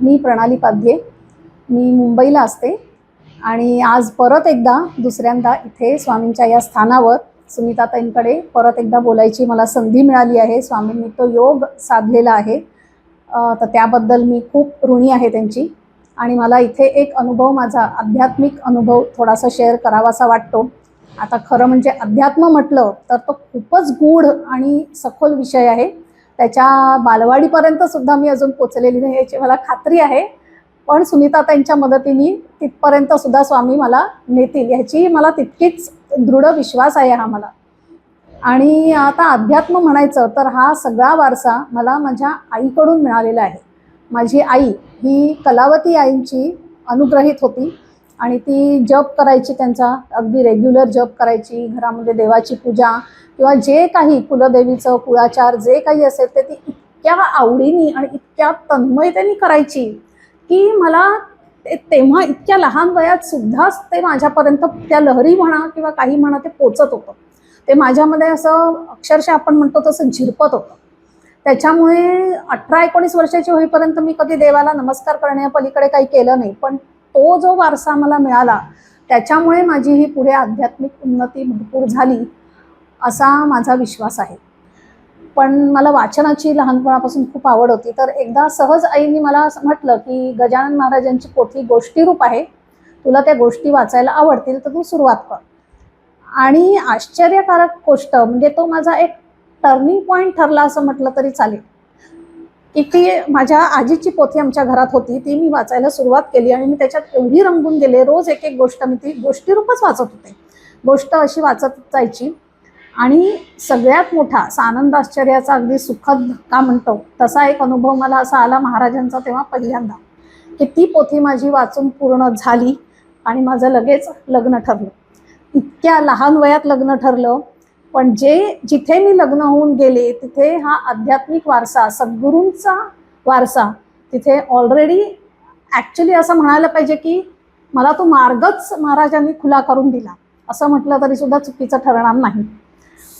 मी प्रणाली पाध्ये मी मुंबईला असते. आणि आज परत एकदा दुसऱ्यांदा इथे स्वामींच्या या स्थानावर सुनीताताईंकडे परत एकदा बोलायची मला संधी मिळाली आहे. स्वामींनी तो योग साधलेला आहे. तर त्याबद्दल मी खूप ऋणी आहे त्यांची. आणि मला इथे एक अनुभव माझा आध्यात्मिक अनुभव थोडासा शेअर करावासा वाटतो. आता खरं म्हणजे अध्यात्म म्हटलं तर तो खूपच गूढ आणि सखोल विषय आहे. त्याच्या बालवाडीपर्यंत सुद्धा मी अजून पोचलेली नाही याची मला खात्री आहे. पण सुनीता त्यांच्या मदतीने तिथपर्यंत सुद्धा स्वामी मला नेतील ह्याची मला तितकीच दृढ विश्वास आहे हा मला. आणि आता अध्यात्म म्हणायचं तर हा सगळा वारसा मला माझ्या आईकडून मिळालेला आहे. माझी आई ही कलावती आईंची अनुग्रहित होती. आणि ती जप करायची त्यांचा अगदी रेग्युलर जप करायची घरामध्ये देवाची पूजा किंवा जे काही कुलदेवीचं कुळाचार जे काही असेल ते ती इतक्या आवडीने आणि इतक्या तन्मयतेने करायची की मला ते तेव्हा इतक्या लहान वयात सुद्धा ते माझ्यापर्यंत त्या लहरी म्हणा किंवा काही म्हणा ते पोचत होतं. ते माझ्यामध्ये असं अक्षरशः आपण म्हणतो तसं झिरपत होतं. त्याच्यामुळे अठरा एकोणीस वर्षाची होईपर्यंत मी कधी देवाला नमस्कार करण्यापलीकडे काही केलं नाही. पण तो जो वारसा मला मिळाला त्याच्यामुळे माझी ही पुढे आध्यात्मिक उन्नती भरपूर झाली असा माझा विश्वास आहे. पण मला वाचनाची लहानपणापासून खूप आवड होती. तर एकदा सहज आईने मला असं म्हटलं की गजानन महाराजांची पोथी गोष्टीरूप आहे? तुला त्या गोष्टी वाचायला आवडतील तर तू सुरुवात कर. आणि आश्चर्यकारक गोष्ट म्हणजे तो माझा एक टर्निंग पॉईंट ठरला असं म्हटलं तरी चालेल. ती माझ्या आजीची पोथी आमच्या घरात होती ती मी वाचायला सुरुवात केली आणि मी त्याच्यात एवढी रंगून गेले. रोज एक एक गोष्ट मी ती गोष्टीरूपच वाचत होते. गोष्ट अशी वाचत जायची. आणि सगळ्यात मोठा असा आनंद आश्चर्याचा अगदी सुखद का म्हणतो. तसा एक अनुभव मला असा आला महाराजांचा तेव्हा पहिल्यांदा. की ती पोथी माझी वाचून पूर्ण झाली आणि माझं लगेच लग्न ठरलं. इतक्या लहान वयात लग्न ठरलं. पण जे जिथे मी लग्न होऊन गेले तिथे हा आध्यात्मिक वारसा सद्गुरूंचा वारसा तिथे ऑलरेडी ॲक्च्युली असं म्हणायला पाहिजे की मला तो मार्गच महाराजांनी खुला करून दिला. असं म्हटलं तरीसुद्धा चुकीचं ठरणार नाही.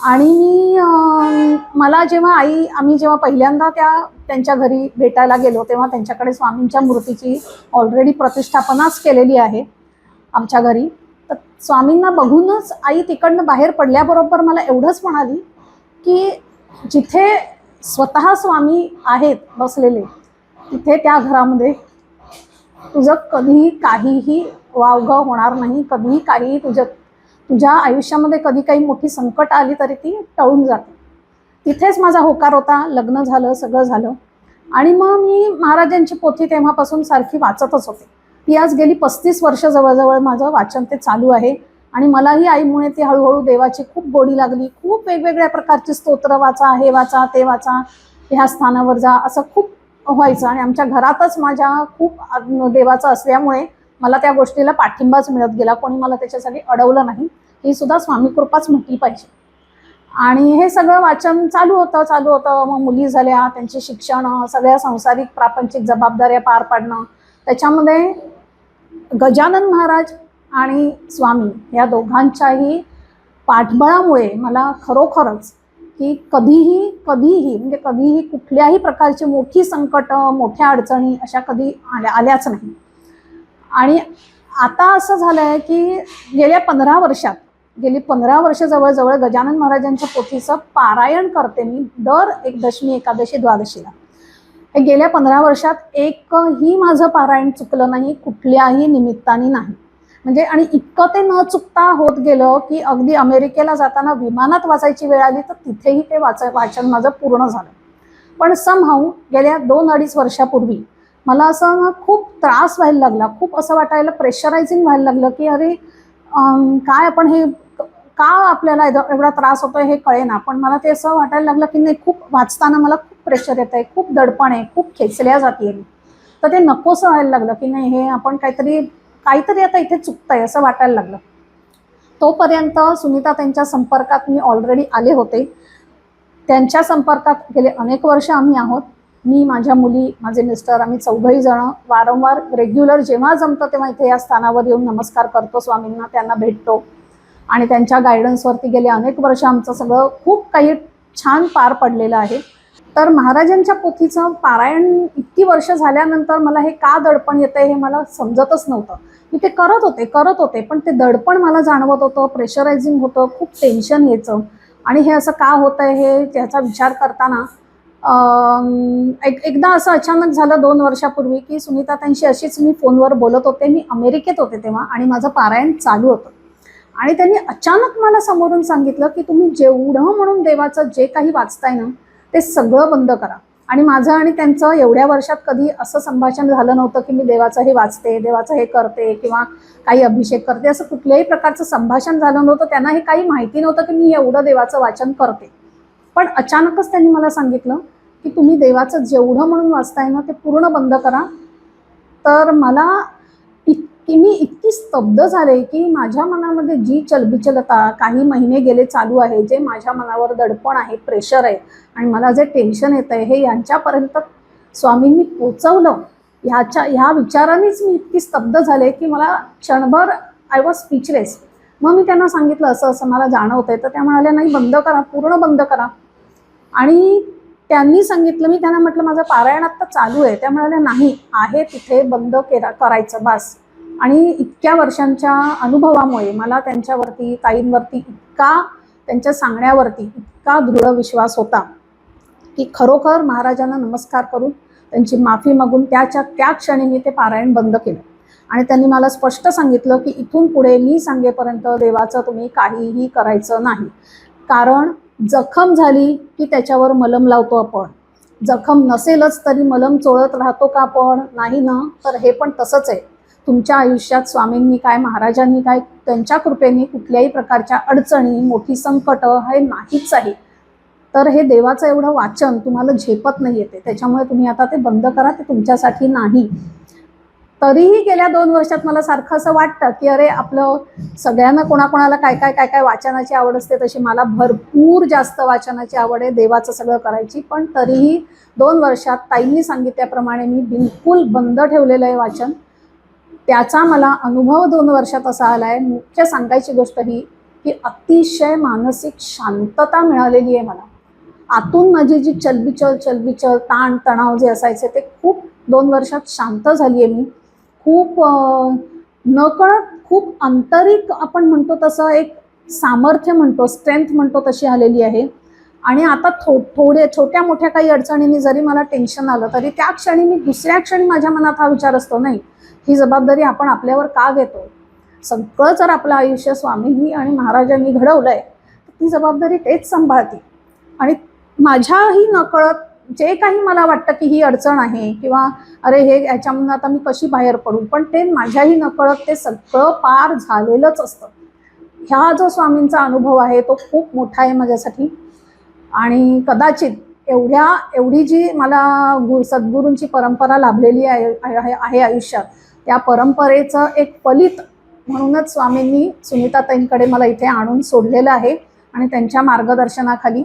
आणि मी मला जेव्हा आई आम्ही जेव्हा पहिल्यांदा त्या त्यांच्या घरी भेटायला गेलो तेव्हा त्यांच्याकडे स्वामींच्या मूर्तीची ऑलरेडी प्रतिष्ठापनाच केलेली आहे आमच्या घरी. स्वामींना बघूनच आई तिकडनं बाहेर पडल्याबरोबर मला एवढंच म्हणाली की जिथे स्वतः स्वामी आहेत बसलेले तिथे त्या घरामध्ये तुझं कधीही काहीही वावगं होणार नाही कधीही काहीही तुझ्या तुझ्या आयुष्यामध्ये कधी काही मोठी संकट आली तरी ती टळून जाते. तिथेच माझा होकार होता लग्न झालं सगळं झालं. आणि मग मी महाराजांची पोथी तेव्हापासून सारखी वाचतच होते. ती आज गेली पस्तीस वर्ष जवळजवळ माझं वाचन ते चालू आहे. आणि मलाही आईमुळे ती हळूहळू देवाची खूप गोडी लागली. खूप वेगवेगळ्या प्रकारची स्तोत्र वाचा हे वाचा ते वाचा. ह्या स्थानावर जा. असं खूप व्हायचं. आणि आमच्या घरातच माझ्या खूप देवाचं असल्यामुळे मला त्या गोष्टीला पाठिंबाच मिळत गेला. कोणी मला त्याच्यासाठी अडवलं नाही. ही सुद्धा स्वामी कृपाच म्हटली पाहिजे. आणि हे सगळं वाचन चालू होतं चालू होतं. मग मुली झाल्या त्यांची शिक्षण सगळ्या संसारिक प्रापंचिक जबाबदाऱ्या पार पाडणं. त्याच्यामध्ये गजानन महाराज आणि स्वामी या दोघांच्याही पाठबळामुळे मला खरोखरच की कधीही कधीही म्हणजे कधीही कुठल्याही प्रकारची मोठी संकट मोठ्या अडचणी अशा कधी आल्या आल्याच नाही. आणि आता असं झालं आहे की गेल्या पंधरा वर्षात गेली पंधरा वर्ष जवळजवळ गजानन महाराजांच्या पोथीचं पारायण करते मी दर एक दशमी एकादशी द्वादशीला. गेल्या पंधरा वर्षात एकही माझं पारायण चुकलं नाही कुठल्याही निमित्ताने नाही. म्हणजे आणि इतकं ते न चुकता होत गेलं की अगदी अमेरिकेला जाताना विमानात वाचायची वेळ आली तर तिथेही ते वाच वाचन माझं पूर्ण झालं. पण समहाऊ गेल्या दोन अडीच वर्षापूर्वी मला असं ना खूप त्रास व्हायला लागला खूप असं वाटायला प्रेशरायझिंग व्हायला लागलं की अरे काय आपण हे का आपल्याला एवढा त्रास होतोय हे कळेना. पण मला ते असं वाटायला लागलं की नाही खूप वाचताना मला खूप प्रेशर येत आहे खूप दडपण आहे खूप खेचल्या जाते तर ते नकोसं व्हायला लागलं की नाही हे आपण काहीतरी काहीतरी आता इथे चुकतंय असं वाटायला लागलं. तोपर्यंत सुनीता त्यांच्या संपर्कात मी ऑलरेडी आले होते. त्यांच्या संपर्कात गेले अनेक वर्ष आम्ही आहोत. मी माझ्या मुली माझे मिस्टर आम्ही चौघही जण वारंवार रेग्युलर जेव्हा जमतं तेव्हा इथे या स्थानावर येऊन नमस्कार करतो स्वामींना त्यांना भेटतो. आणि त्यांच्या गायडन्सवरती गेले अनेक वर्ष आमचं सगळं खूप काही छान पार पडलेलं आहे. तर महाराजांच्या पोथीचं पारायण इतकी वर्ष झाल्यानंतर मला हे का दडपण येतं हे मला समजतच नव्हतं. मी ते करत होते करत होते पण ते दडपण मला जाणवत होतं प्रेशरायझिंग होतं खूप टेन्शन यायचं. आणि हे असं का होतं हे त्याचा विचार करताना एक एकदा असं अचानक झालं दोन वर्षापूर्वी की सुनीता त्यांशी अशीच मी फोनवर बोलत होते. मी अमेरिकेत होते तेव्हा आणि माझं पारायण चालू होतं. आणि त्यांनी अचानक मला समोरून सांगितलं की तुम्ही जेवढं म्हणून देवाचं जे काही वाचताय ना ते सगळं बंद करा. आणि माझं आणि त्यांचं एवढ्या वर्षात कधी असं संभाषण झालं नव्हतं की मी देवाचं हे वाचते देवाचं हे करते किंवा काही अभिषेक करते असं कुठल्याही प्रकारचं संभाषण झालं नव्हतं. त्यांना हे काही माहिती नव्हतं की मी एवढं देवाचं वाचन करते. पण अचानकच त्यांनी मला सांगितलं की तुम्ही देवाचं जेवढं म्हणून वाचताय ना ते पूर्ण बंद करा. तर मला की मी इतकी स्तब्ध झाले की माझ्या मनामध्ये जी चलबिचलता काही महिने गेले चालू आहे जे माझ्या मनावर दडपण आहे प्रेशर आहे आणि मला जे टेन्शन येत आहे हे यांच्यापर्यंत स्वामींनी पोचवलं ह्याच्या ह्या विचारानेच मी इतकी स्तब्ध झाले की मला क्षणभर आय वॉज स्पीचलेस मग मी त्यांना सांगितलं असं असं मला जाणवतंय. तर त्या म्हणाल्या नाही बंद करा पूर्ण बंद करा. आणि त्यांनी सांगितलं मी त्यांना म्हटलं माझं पारायण आत्ता चालू आहे. त्या म्हणाल्या नाही आहे तिथे बंद केरा करायचं बस. आणि इतक्या वर्षांच्या अनुभवामुळे मला त्यांच्यावरती ताईंवरती इतका त्यांच्या सांगण्यावरती इतका दृढ विश्वास होता की खरोखर महाराजांना नमस्कार करून त्यांची माफी मागून त्याच्या त्या क्षणी मी ते पारायण बंद केलं. आणि त्यांनी मला स्पष्ट सांगितलं की इथून पुढे मी सांगेपर्यंत देवाचं तुम्ही काहीही करायचं नाही. कारण जखम झाली की त्याच्यावर मलम लावतो आपण. जखम नसेलच तरी मलम चोळत राहतो का आपण? नाही ना? तर हे पण तसंच आहे. तुमच्या आयुष्यात स्वामींनी काय महाराजांनी काय त्यांच्या कृपेने कुठल्याही प्रकारच्या अडचणी मोठी संकट हे नाहीच आहे. तर हे देवाचं एवढं वाचन तुम्हाला झेपत नाही येते. त्याच्यामुळे तुम्ही आता ते बंद करा ते तुमच्यासाठी नाही. तरीही गेल्या दोन वर्षात मला सारखं असं वाटतं की अरे आपलं सगळ्यांना कोणाकोणाला काय काय काय काय वाचनाची आवड असते तशी मला भरपूर जास्त वाचनाची आवड आहे देवाचं सगळं करायची. पण तरीही दोन वर्षात ताईंनी सांगितल्याप्रमाणे मी बिलकुल बंद ठेवलेलं आहे वाचन. त्याचा मला अनुभव दोन वर्षात असा आला आहे मुख्य सांगायची गोष्ट ही की अतिशय मानसिक शांतता मिळालेली आहे मला. आतून माझी जी चलबिचल चलबिचल ताण तणाव जे असायचे ते खूप दोन वर्षात शांत झाली आहे मी. खूप नकळत खूप आंतरिक आपण म्हणतो तसं एक सामर्थ्य म्हणतो स्ट्रेंथ म्हणतो तशी आलेली आहे. आणि आता थो थोडे छोट्या मोठ्या काही अडचणींनी जरी मला टेन्शन आलं तरी त्या क्षणी मी दुसऱ्या क्षणी माझ्या मनात हा विचार असतो नाही ही जबाबदारी आपण आपल्यावर का घेतो? सगळं जर आपलं आयुष्य स्वामींनी आणि महाराजांनी घडवलं आहे तर ती जबाबदारी तेच सांभाळते. आणि माझ्याही नकळत जे काही मला वाटतं की ही अडचण आहे किंवा अरे हे याच्यामधून आता मी कशी बाहेर पडू पण ते माझ्याही नकळत ते सगळं पार झालेलंच असतं. ह्या जो स्वामींचा अनुभव आहे तो खूप मोठा आहे माझ्यासाठी. आणि कदाचित एवढ्या एवढी जी मला गु सद्गुरूंची परंपरा लाभलेली आहे आहे आयुष्यात त्या परंपरेचं एक फलित म्हणूनच स्वामींनी सुनीताताईंकडे मला इथे आणून सोडलेलं आहे आणि त्यांच्या मार्गदर्शनाखाली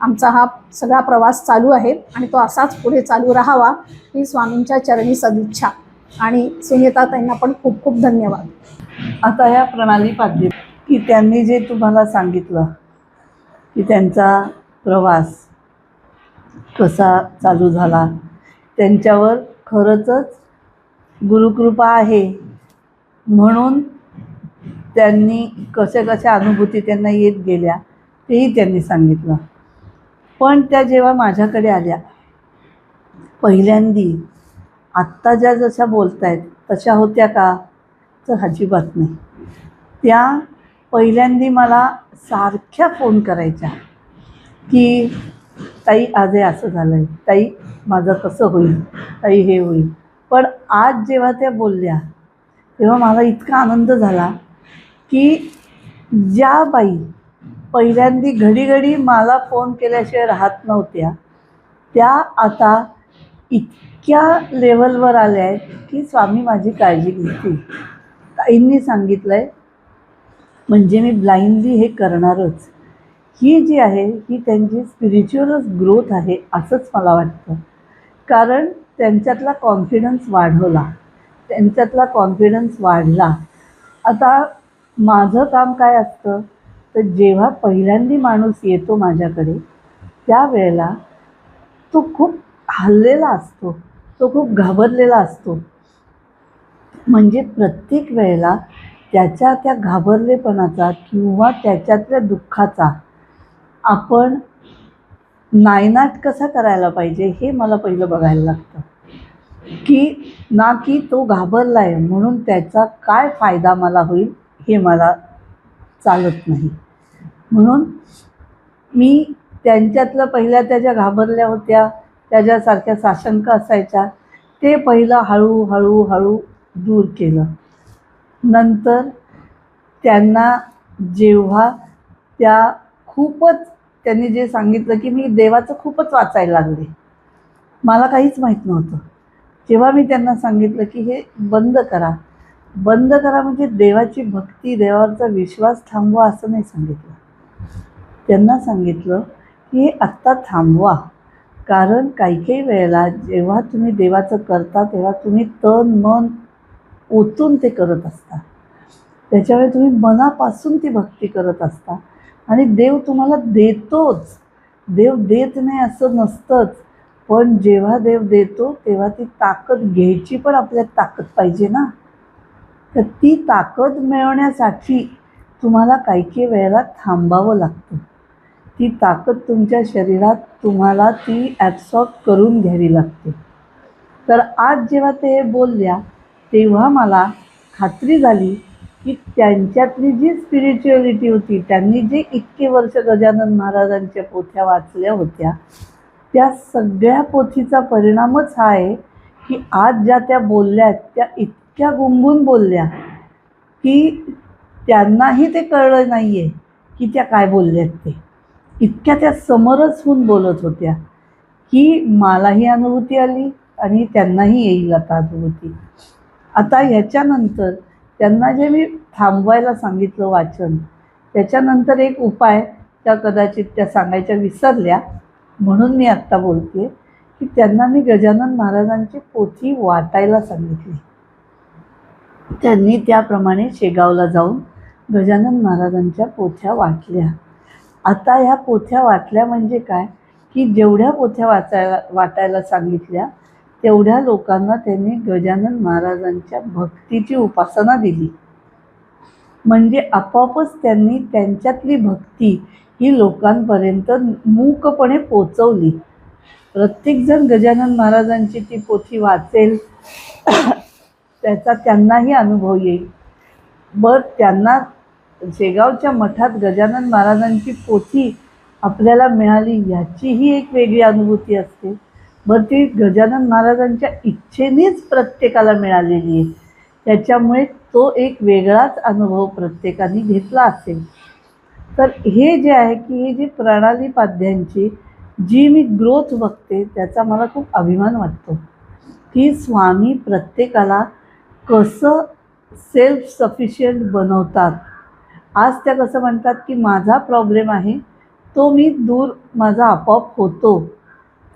आमचा हा सगळा प्रवास चालू आहे आणि तो असाच पुढे चालू राहावा ही स्वामींच्या चरणी सदिच्छा. आणि सुनीताताईंना पण खूप खूप धन्यवाद. आता या प्रणाली पाहिजे की त्यांनी जे तुम्हाला सांगितलं की त्यांचा प्रवास कसा चालू झाला त्यांच्यावर खरंचच गुरुकृपा आहे. म्हणून त्यांनी कसे कसे अनुभूती त्यांना येत गेल्या तेही त्यांनी सांगितलं. पण त्या जेव्हा माझ्याकडे आल्या पहिल्यांदी आत्ता ज्या जशा बोलत आहेत तशा होत्या का? तर अजिबात नाही. त्या पहिल्यांदी मला सारख्या फोन करायच्या की ताई आज असं झालं आहे ताई माझं कसं होईल? ताई हे होईल. आज जेव्हा त्या बोलल्या तेव्हा मला इतका आनंद झाला की ज्या बाई पहिल्यांदी घडी घडी मला फोन केल्याशिवाय राहत नव्हत्या त्या आता इतक्या लेवलवर आल्या आहेत की स्वामी माझी काळजी घेतील. ताईंनी सांगितलं आहे म्हणजे मी ब्लाइंडली हे करणारच. ही जी आहे ही त्यांची स्पिरिच्युअलच ग्रोथ आहे असंच मला वाटतं. कारण त्यांच्यातला कॉन्फिडन्स वाढवला. त्यांच्यातला कॉन्फिडन्स वाढला. आता माझं काम काय असतं? तर जेव्हा पहिल्यांदी माणूस येतो माझ्याकडे त्यावेळेला तो खूप हललेला असतो. तो खूप घाबरलेला असतो. म्हणजे प्रत्येक वेळेला त्याच्या त्या घाबरलेपणाचा किंवा त्याच्यातल्या दुःखाचा आपण नायनाट कसा करायला पाहिजे हे मला पहिलं बघायला लागतं. की ना की तो घाबरला आहे म्हणून त्याचा काय फायदा मला होईल हे मला चालत नाही. म्हणून मी त्यांच्यातलं पहिल्या त्याच्या घाबरल्या होत्या त्याच्यासारख्या साशंक असायच्या ते पहिलं हळूहळू हळू दूर केलं. नंतर त्यांना जेव्हा त्या खूपच त्यांनी जे सांगितलं की मी देवाचं खूपच वाचायला लागले. मला काहीच माहीत नव्हतं. जेव्हा मी त्यांना सांगितलं की हे बंद करा. बंद करा म्हणजे देवाची भक्ती देवावरचा विश्वास थांबवा असं नाही सांगितलं. त्यांना सांगितलं की हे आत्ता थांबवा. कारण काही काही वेळेला जेव्हा तुम्ही देवाचं करता तेव्हा तुम्ही तन मन ओतून ते करत असता. त्याच्यामुळे तुम्ही मनापासून ती भक्ती करत असता. आणि देव तुम्हाला देतोच. देव देत नाही असं नसतंच. पण जेव्हा देव देतो तेव्हा ती ताकद घ्यायची पण आपल्यात ताकद पाहिजे ना. तर ती ताकद मिळवण्यासाठी तुम्हाला काही काही वेळेला थांबावं लागतं. ती ताकद तुमच्या शरीरात तुम्हाला ती ॲब्सॉर्ब करून घ्यावी लागते. तर आज जेव्हा ते हे बोलल्या तेव्हा मला खात्री झाली की त्यांच्यातली जी स्पिरिच्युअलिटी होती त्यांनी जे इतके वर्ष गजानन महाराजांच्या पोथ्या वाचल्या होत्या त्या सगळ्या पोथीचा परिणामच हा आहे की आज ज्या त्या बोलल्या त्या इतक्या गुंगून बोलल्या की त्यांनाही ते कळलं नाही आहे की त्या काय बोलल्यात ते. इतक्या त्या समरच होऊन बोलत होत्या की मलाही अनुभूती आली आणि त्यांनाही येईल आता अनुभूती. आता ह्याच्यानंतर त्यांना जे मी थांबवायला सांगितलं वाचन त्याच्यानंतर एक उपाय त्या कदाचित त्या सांगायच्या विसरल्या म्हणून मी आत्ता बोलते की त्यांना मी गजानन महाराजांची पोथी वाटायला सांगितली. त्यांनी त्याप्रमाणे शेगावला जाऊन गजानन महाराजांच्या पोथ्या वाटल्या आता ह्या पोथ्या वाटल्या म्हणजे काय? की जेवढ्या पोथ्या वाचायला वाटायला सांगितल्या तेवढ्या लोकांना त्यांनी गजानन महाराजांच्या भक्तीची उपासना दिली. म्हणजे आपोआपच त्यांनी त्यांच्यातली भक्ती ही लोकांपर्यंत मूकपणे पोचवली. प्रत्येकजण गजानन महाराजांची ती पोथी वाचेल त्याचा त्यांनाही अनुभव येईल. बर त्यांना शेगावच्या मठात गजानन महाराजांची पोथी आपल्याला मिळाली ह्याचीही एक वेगळी अनुभूती असते. बरं ती गजानन महाराजांच्या इच्छेनेच प्रत्येकाला मिळालेली आहे. त्याच्यामुळे तो एक वेगळाच अनुभव प्रत्येकाने घेतला असेल. तर हे जे आहे की ही जी प्रणाली पाध्यांची जी मी ग्रोथ बघते त्याचा मला खूप अभिमान वाटतो. की स्वामी प्रत्येकाला कसं सेल्फ सफिशियंट बनवतात. आज त्या कसं म्हणतात की माझा प्रॉब्लेम आहे तो मी दूर माझा आपोआप होतो.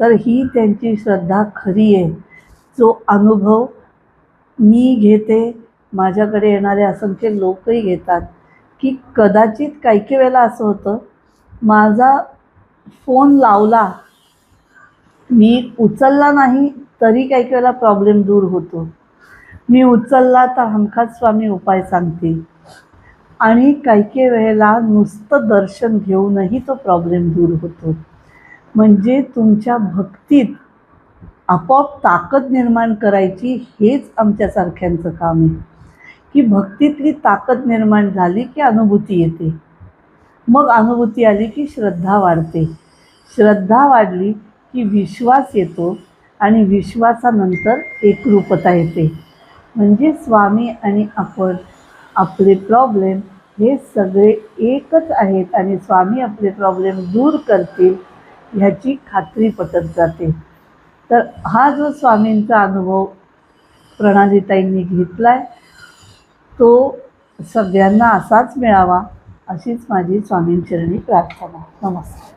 तर ही त्यांची श्रद्धा खरी आहे. जो अनुभव मी घेते माझ्याकडे येणारे असंख्य लोकही घेतात. की कदाचित काही काही वेळेला असं होतं माझा फोन लावला मी उचलला नाही तरी काही काही वेळेला प्रॉब्लेम दूर होतो. मी उचलला तर हमखास स्वामी उपाय सांगते आणि काही काही वेळेला नुसतं दर्शन घेऊनही तो प्रॉब्लेम दूर होतो. म्हणजे तुमच्या भक्तीत आपोआप ताकद निर्माण करायची हेच आमच्यासारख्यांचं काम आहे. की भक्तीतली ताकद निर्माण झाली की अनुभूती येते. मग अनुभूती आली की श्रद्धा वाढते. श्रद्धा वाढली की विश्वास येतो आणि विश्वासानंतर एकरूपता येते. म्हणजे स्वामी आणि आपण आपले प्रॉब्लेम हे सगळे एकच आहेत आणि स्वामी आपले प्रॉब्लेम दूर करतील ह्याची खात्री पटत जाते. तर हा जो स्वामींचा अनुभव प्रणालीताईंनी घेतला आहे तो सगळ्यांना असाच मिळावा अशीच माझी स्वामींचरणी प्रार्थना. नमस्कार.